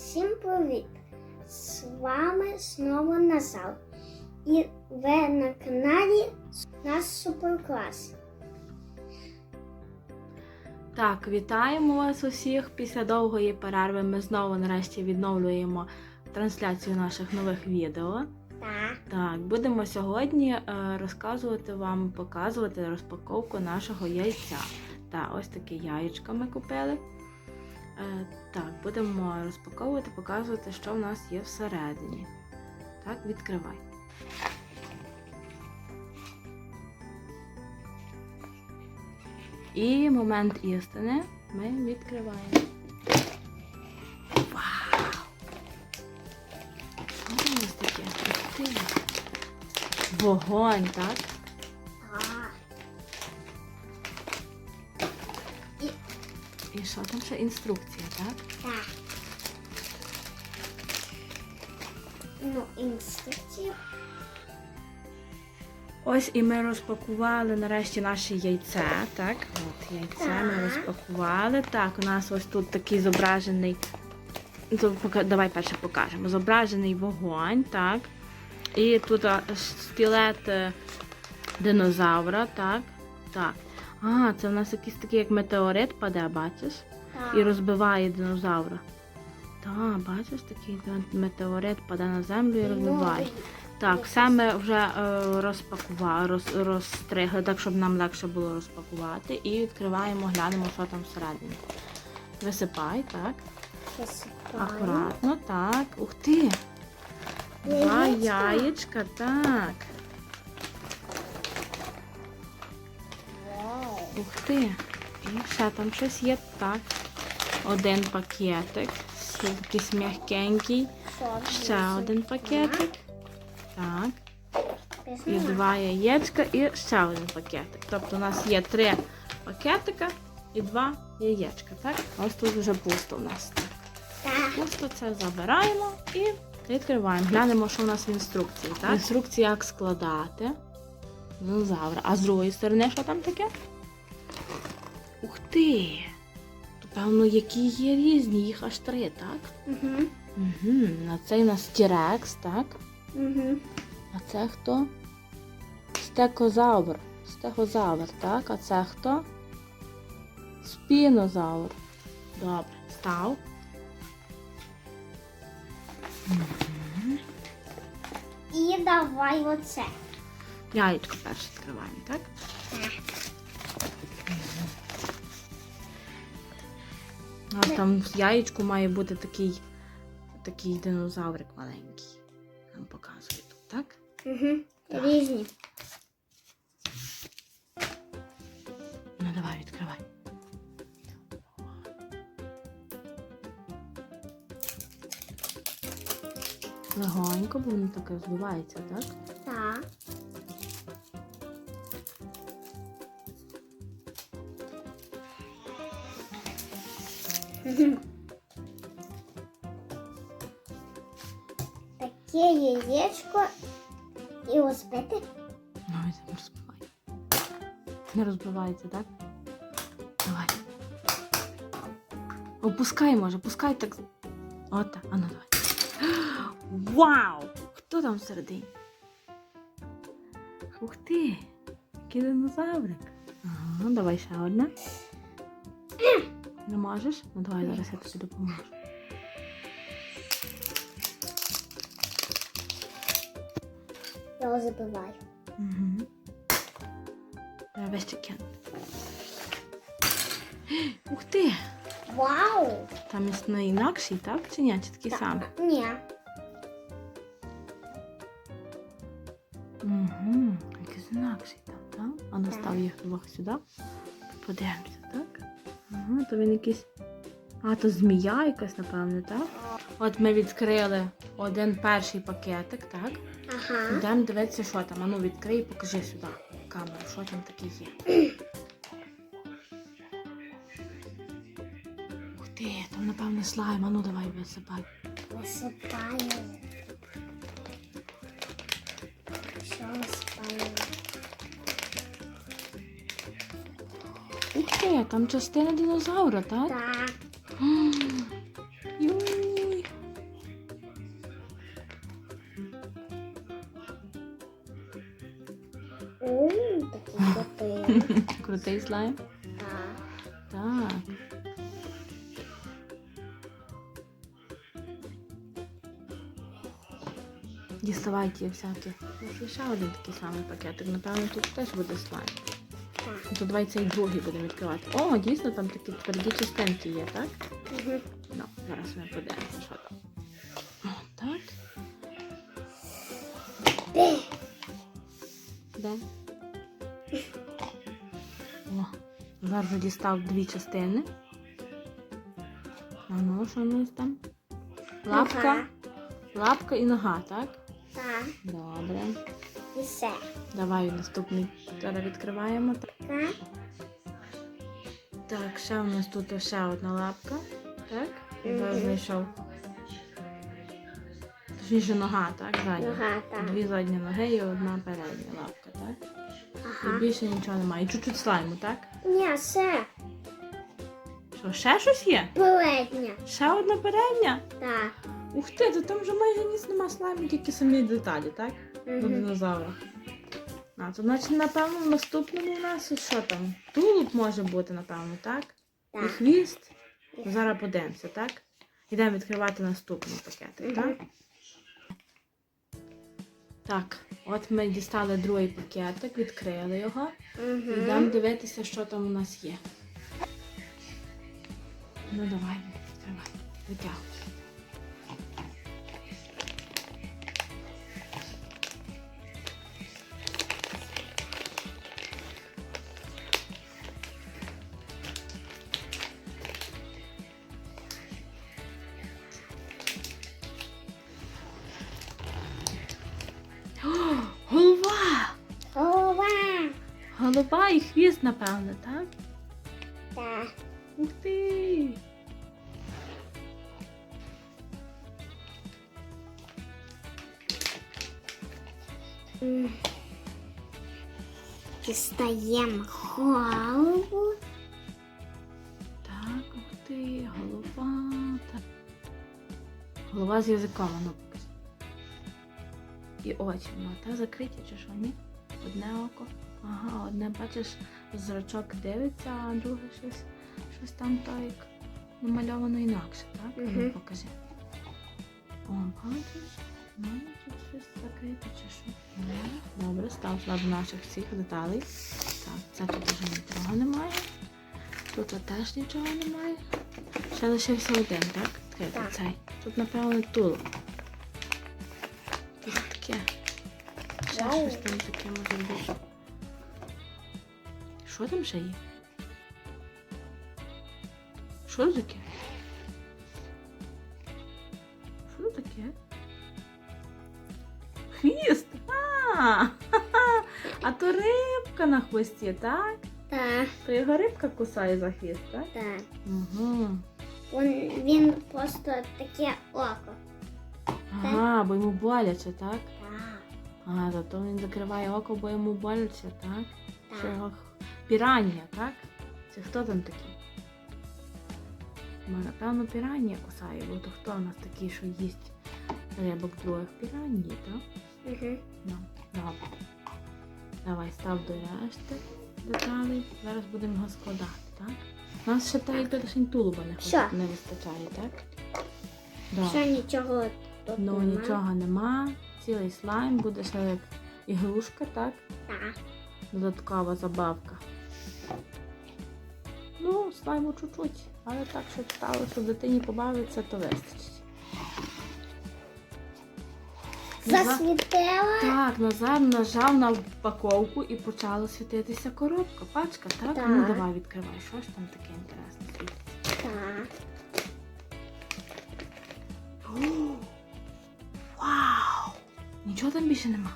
Всім привіт! З вами знову Назар. І ви на каналі наш суперклас. Так, вітаємо вас усіх. Після довгої перерви ми знову нарешті відновлюємо трансляцію наших нових відео. Так. Так, будемо сьогодні е, розказувати вам, показувати розпаковку нашого яйця. Так, ось таке яєчко ми купили. Е, так, будемо розпаковувати, показувати, що в нас є всередині. Так, відкривай. І момент істини ми відкриваємо. Вау! У нас таке? Вогонь? Так. І що там ще інструкція, так? Так. Ну, інструкцію. Ось і ми розпакували нарешті наше яйце, так? От яйце ми розпакували. Так, у нас ось тут такий зображений. Давай перше покажемо. Зображений вогонь, так. І тут а, скелет е, динозавра, так. Так. А, це в нас якийсь такий як метеорит паде, бачиш? Так. І розбиває динозавра. Так, бачиш, такий метеорит паде на землю і розбиває. Так, все ми вже е, розпакували, роз, розстригли, так, щоб нам легше було розпакувати. І відкриваємо, глянемо, що там всередині. Висипай, так. Посипаю. Акуратно, так. Ух ти! Два яєчка, так. Ух ти. І ще там щось є, так. Один пакетик. Якийсь м'якенький. Ще один пакетик. Так. І два яєчка, і ще один пакетик. Тобто у нас є три пакетика і два яєчка. Так? Ось тут вже пусто у нас. Так. Пусто це забираємо і відкриваємо. Глянемо, що у нас в інструкції. Так? Інструкція, як складати. Динозавра. А з другої сторони, що там таке? Ух ти! То, певно, які є різні, їх аж три, так? Угу. Угу. На цей у нас тірекс, так? Угу. А це хто? Стекозавр. Стегозавр, так? А це хто? Спінозавр. Добре, став. І давай оце. Яєчко перше відкриваємо, так? Так. Нас там в яєчку має бути такий, такий динозаврик маленький. Нам показує тут, так? Угу. Так. Різні. Ну давай, відкривай. Легонько, бо воно таке розвивається, так? Так. Яєчко і розбити. Ой, не розбивай. Не розбивається, так? Давай. Опускай, може, пускай так. От так. А ну давай. Вау! Хто там всередині? Ух ти! Який динозаврик. Ага, давай ще одне. Не можеш? Ну давай зараз я тобі допоможу. Його забиваю. Угу. Весь чекен. Ух ти! Вау! Там є на інакший, так? Чи ні? Чи такий Так. самий? Ні. Угу. Якийсь інакший там, так? А ну Так. став їх двох сюди. Подивимося, так? Ага, то він якийсь. А, то змія якась, напевне, так? От ми відкрили один перший пакетик, так? Ага. Йдемо дивитися, що там. А ну відкрий і покажи сюди камеру, що там таке є. Ух ти, там, напевне, слайм. А ну давай висипай. Висипаю. Що висипаю? Ух ти, там частина динозавра, так? Так. Крутий слайм? Так. Так. Діставай ті всякі. Ось ще один такий самий пакетик. Напевно, тут теж буде слайм. Так. То давай цей другий будемо відкривати. О, дійсно, там такі тверді частинки є, так? Угу. Ну, зараз ми подивимося, що там. О, так. Де? Де? Зараз дістав дві частини. А ну, що у нас там? Лапка, Нога. лапка і нога, так? Так. Добре. І все. Давай наступний зараз відкриваємо. Так. Так, ще у нас тут ще одна лапка. Так? Я Мгм. знайшов. Точніше нога, так? Задня. Нога, так. Дві задні ноги і одна передня лапка, так? І Ага. більше нічого немає. І чуть-чуть слайму, так? Ні, все. Що, ще щось є? Передня. Ще одна передня? Так. Ух ти, то там вже майже ніс нема слайму, тільки самі деталі, так? До динозавра. А, то значить, напевно, в наступному у нас що там? Тулуб може бути, напевно, так? І Так. хвіст. Зараз подивимося, так? Йдемо відкривати наступний пакетик, так? Так, от ми дістали другий пакетик, відкрили його. Угу. Йдемо дивитися, що там у нас є. Ну давай, давай, Витягуй. Голова і хвіст, напевно, так? Так. Ух ти! Дістаємо голову. Так, ух ти, голова. Так. Голова з язиком, покажи. І очі, ну, та закриті чи що, ні? Одне око. Ага, одне, бачиш, зрачок дивиться, а друге щось, щось там то як намальовано інакше, так? Ну, покажи. О, бачиш? Ну, тут щось закрите чи що. Добре, став до наших всіх деталей. Так, це тут вже нічого немає. Тут теж нічого немає. Ще лишився один, так? Такий Так. цей. Тут, напевно, туло. Тут таке. Ще щось там таке може бути. Що там ще є? Що таке? Що таке? Хвіст! А, а то рибка на хвості, так? Так. То його рибка кусає за хвіст, так? Так. Угу. Він, він просто таке око. Ага, бо йому боляче, так? Так. Ага, зато він закриває око, бо йому боляче, так? Що Так. його х- пірання, так? Це хто там такий? Ну, напевно, пірання кусає, бо то хто у нас такий, що їсть рибок других піранні, так? Угу. Ну, добре. Давай став до решти деталей. Зараз будемо його складати, так? У нас ще та якби лише тулуба не, Що? не вистачає, так? Що нічого тут Ну нема? нічого нема. Цілий слайм буде ще як ігрушка, так? Так. Додаткова забавка. Ну, слайму чуть-чуть, але так, щоб стало, щоб дитині побавитися, то вистачить. Засвітила. Так, Назар нажав на упаковку і почала світитися коробка, пачка, так? Так. Ну давай відкривай, що ж там таке інтересне світиться. Так. О, Вау! Нічого там більше нема.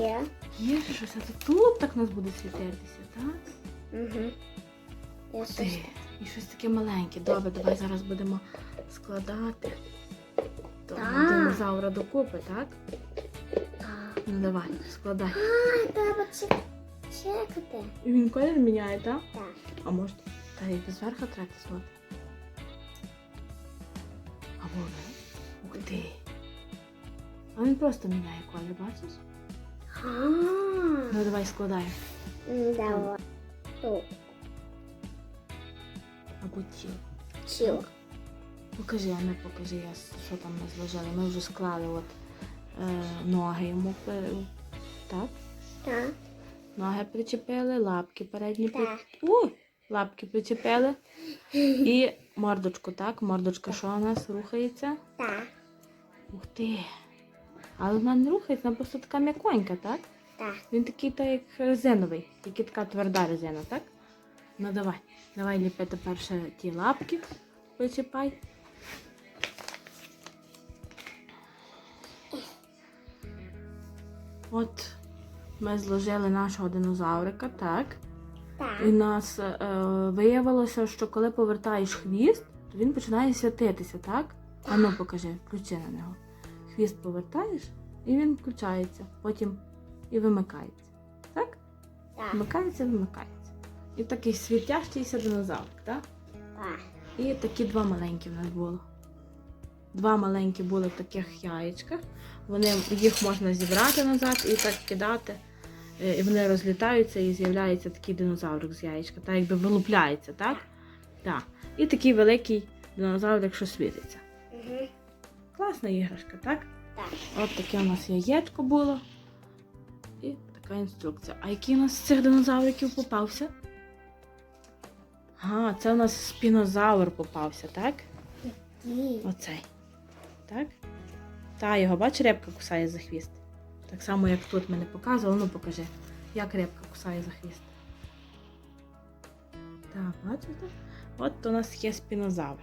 Є. Є ще щось, а тут так у нас буде світитися, так? Угу. Я Ти. І щось таке маленьке. Добре, давай зараз будемо складати. Того Так. динозавра докупи, так? Так. Ну давай, складай. А, треба чек... чекати. І він колір міняє, так? Так. А може, та й зверху треба слати. Або не. Ух ти. А він просто міняє колір, бачиш? Ну давай складай. Давай. Або ті. Чил. Покажи, а не покажи, я, що там ми зложили. Ми вже склали от, е, ноги йому. Так? Так. Ноги причепили, лапки передні при... У, лапки причепили. І мордочку, так? Мордочка, що у нас рухається? Так. Ух ти. Але вона не рухається, вона просто така м'яконька, так? Так. Він такий та як резиновий, тільки така тверда резина, так? Ну давай. Давай ліпити перше ті лапки. Причепай. От ми зложили нашого динозаврика, так? Так. І в нас е, виявилося, що коли повертаєш хвіст, то він починає святитися, так? А ну покажи, включи на нього. Хвіст повертаєш, і він включається, потім і вимикається. Так? Так. Вмикається, вимикається. І такий світящийся динозаврик, так? Так. І такі два маленькі в нас було. Два маленькі були в таких яєчках. Вони, їх можна зібрати назад і так кидати. Е, І вони розлітаються і з'являється такий динозаврик з яєчка, так якби вилупляється, так? Так. І такий великий динозаврик, що світиться. Угу. Класна іграшка, так? Так. От таке у нас яєчко було. І така інструкція. А який у нас з цих динозавриків попався? Ага, це у нас спінозавр попався, так? Ні. Оцей. Так? Та його, бач, рибка кусає за хвіст. Так само, як тут мене показували. Ну покажи, як рибка кусає за хвіст. Так, бачите? От у нас є спінозавр.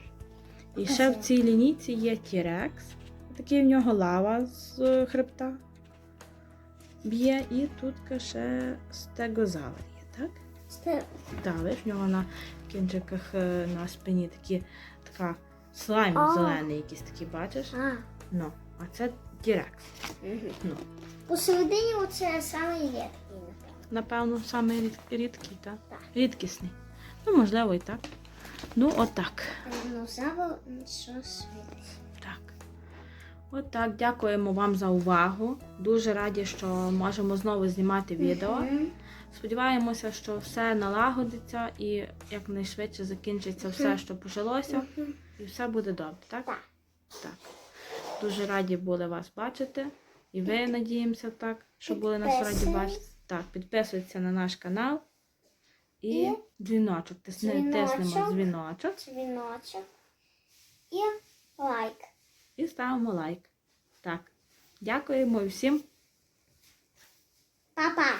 І ще в цій лінійці є Тірекс. Такий в нього лава з е, хребта б'є. І тут ще стегозавр є, так? Це Так, в нього на кінчиках е, на спині такі, така слайм А. зелений якийсь такий, бачиш? А. Ну, а це Тірекс. Угу. Ну, Посередині оце саме рідкий, напевно. напевно, саме рід- рідкий, так? Так. Рідкісний. Ну, можливо, і так. Ну, отак. Так. Отак. Дякуємо вам за увагу. Дуже раді, що можемо знову знімати відео. Сподіваємося, що все налагодиться і якнайшвидше закінчиться все, що почалося, і все буде добре, так? Так. Так. Дуже раді були вас бачити. І ви надіємося так, що були нас раді бачити. Так, підписуйтесь на наш канал і дзвіночок. Тисни- Тиснемо дзвіночок дзвіночок і лайк. і ставимо лайк. Так. Дякуємо всім. Па-па!